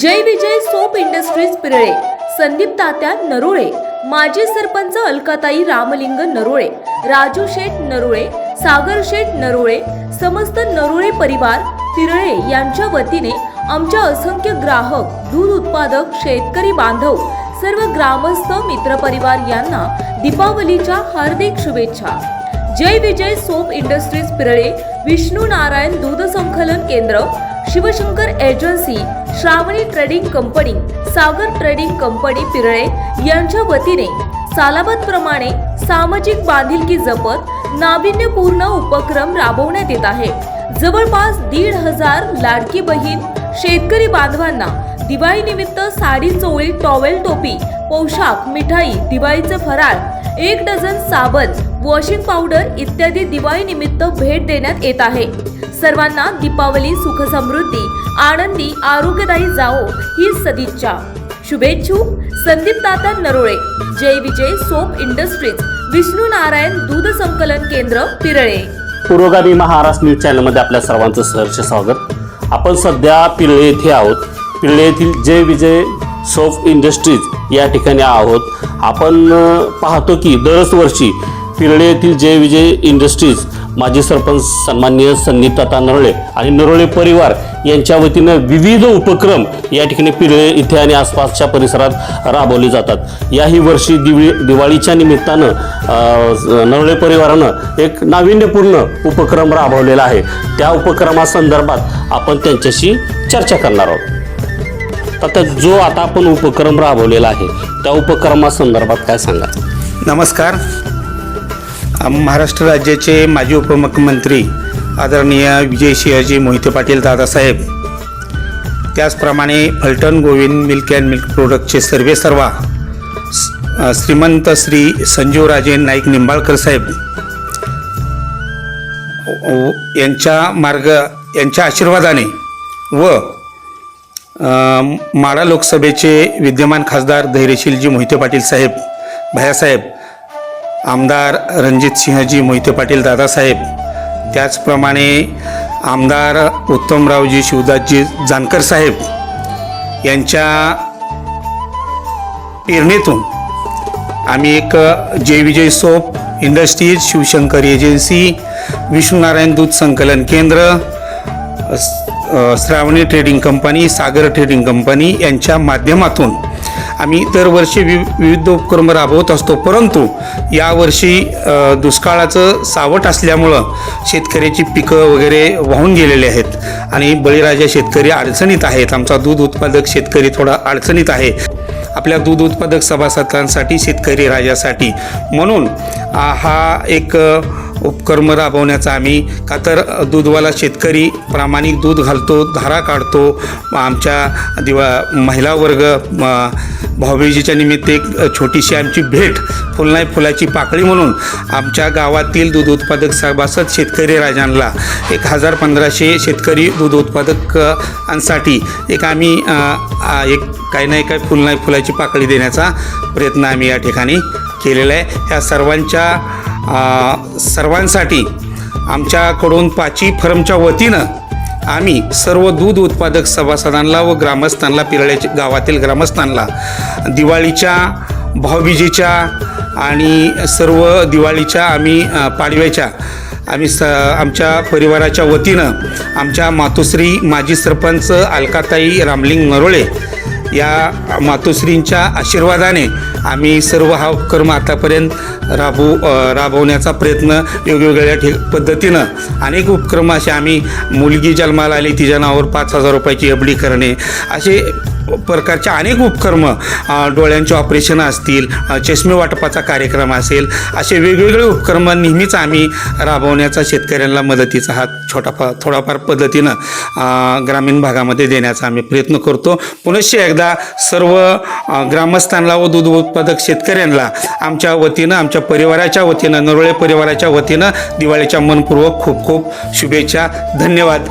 Jay Vijay Soap Industries Pirale. Sandeep Tatya Narole. माजी सरपंच अलकाताई रामलिंग नरोळे. राजू शेठ नरोळे. सागर शेठ नरोळे. समस्त नरोळे परिवार पिरळे यांच्या वतीने आमच्या असंख्य ग्राहक दूध उत्पादक शेतकरी बांधव सर्व ग्रामस्थ मित्रपरिवार यांना दीपावलीच्या हार्दिक शुभेच्छा. जय विजय सोप इंडस्ट्रीज पिरळे विष्णू नारायण दूध संकलन केंद्र Shivshankar agency Shravani trading company Sagar trading company Pirale यांच्या वतीने सालाबादप्रमाणे सामाजिक बांधिलकी जपत नाविन्यपूर्ण उपक्रम राबवण्यात येत आहे. जवळपास दीड हजार लाडकी बहीण शेतकरी बांधवांना दिवाळी निमित्त साडी चोळी टॉवेल टोपी पोशाख मिठाई दिवाळीचे फराळ एक डझन साबण वॉशिंग पावडर इत्यादी दिवाळी निमित्त भेट देण्यात येत आहे. सर्वांना दीपावली सुख समृद्धी आनंदी आरोग्यदायी जावो ही सदिच्छा. शुभेच्छुक Sandeep Data Narole. Jay Vijay Soap Industries. Vishnu Narayan दूध संकलन केंद्र पिरळे. पुरोगामी महाराष्ट्र न्यूज चॅनलमध्ये आपल्या सर्वांचं सहर्ष स्वागत. आपण सध्या पिरळे येथे आहोत. पिरळे येथील जय विजय सोफ इंडस्ट्रीज या ठिकाणी आहोत. आपण पाहतो की दरच वर्षी पिरळे येथील जय विजय इंडस्ट्रीज माजी सरपंच सन्माननीय संदीप नरळे आणि नरोळे परिवार यांच्या वतीनं विविध उपक्रम या ठिकाणी पिरळे इथे आणि आसपासच्या परिसरात राबवले जातात. याही वर्षी दिवळी दिवाळीच्या निमित्तानं नरळे परिवारानं एक नाविन्यपूर्ण उपक्रम राबवलेला आहे. त्या उपक्रमासंदर्भात आपण त्यांच्याशी चर्चा करणार आहोत. आता जो आता आपण उपक्रम राबवलेला आहे त्या उपक्रमासंदर्भात काय सांगा नमस्कार. महाराष्ट्र राज्याचे माजी उपमुख्यमंत्री आदरणीय विजय सिंहजी मोहिते पाटील दादासाहेब त्याचप्रमाणे Phaltan Govind milk and milk प्रोडक्टचे सर्वे सर्वा श्रीमंत श्री संजीवराजे नाईक निंबाळकर साहेब यांच्या मार्ग यांच्या आशीर्वादाने व माळा माडा लोकसभेचे विद्यमान खासदार धैर्यशीलजी मोहिते पाटील साहेब भयासाहेब आमदार रणजित सिंहजी मोहिते पाटील दादासाहेब त्याचप्रमाणे आमदार उत्तमरावजी शिवदासजी जानकर साहेब यांच्या प्रेरणेतून आम्ही एक Jay Vijay soap industries Shivshankar agency Vishnunarayan दूध संकलन केंद्र Shravani trading company Sagar trading company यांच्या माध्यमातून आम्ही दरवर्षी वि विविध उपक्रम राबवत असतो. परंतु यावर्षी दुष्काळाचं सावट असल्यामुळं शेतकऱ्याची पिकं वगैरे वाहून गेलेले आहेत. आणि बळीराजा शेतकरी अडचणीत आहेत. आमचा दूध उत्पादक शेतकरी थोडा अडचणीत आहे. आपल्या दूध उत्पादक सभासदांसाठी शेतकरी राजासाठी. म्हणून हा एक उपक्रम राबवण्याचा आम्ही का तर दूधवाला शेतकरी प्रामाणिक दूध घालतो धारा काढतो. आमच्या दिवा महिला वर्ग म, भाऊबीजेच्या निमित्त एक छोटीशी आमची भेट फुलनाई फुलाची पाकळी म्हणून आमच्या गावातील दूध उत्पादक सभासद शेतकरी राजांना एक हजार पंधराशे शेतकरी दूध उत्पादकांसाठी एक आम्ही एक काही नाही काही फुलनाई फुलाची पाकळी देण्याचा प्रयत्न आम्ही या ठिकाणी केलेला आहे. ह्या सर्वांच्या सर्वांसाठी आमच्याकडून पाची फर्मच्या वतीनं आम्ही सर्व दूध उत्पादक सभासदांना व ग्रामस्थांना पिरळ्याच्या गावातील ग्रामस्थांना दिवाळीच्या भाऊबीजेच्या आणि सर्व दिवाळीच्या आम्ही पाडव्याच्या आम्ही स आमच्या परिवाराच्या वतीनं आमच्या मातोश्री माजी सरपंच अलकाताई रामलिंग नरोळे या मातोश्रींच्या आशीर्वादाने आम्ही सर्व हा उपक्रम आतापर्यंत राबवू राबवण्याचा प्रयत्न वेगवेगळ्या ठे पद्धतीनं अनेक उपक्रम असे आम्ही मुलगी जन्माला आली तिच्या नावावर पाच हजार रुपयाची एफ डी करणे असे प्रकारचे अनेक उपक्रम डोळ्यांचे ऑपरेशन असतील चष्मे वाटपाचा कार्यक्रम असेल असे वेगवेगळे उपक्रम नेहमीच आम्ही राबवण्याचा शेतकऱ्यांना मदतीचा हा छोटाफार थोडाफार पद्धतीनं ग्रामीण भागामध्ये देण्याचा आम्ही प्रयत्न करतो. पुनश्च एकदा सर्व ग्रामस्थांना व दूध उत्पादक शेतकऱ्यांना आमच्या वतीनं आमच्या परिवाराच्या वतीनं नरोळे परिवाराच्या वतीनं दिवाळीच्या मनपूर्वक खूप खूप शुभेच्छा. धन्यवाद.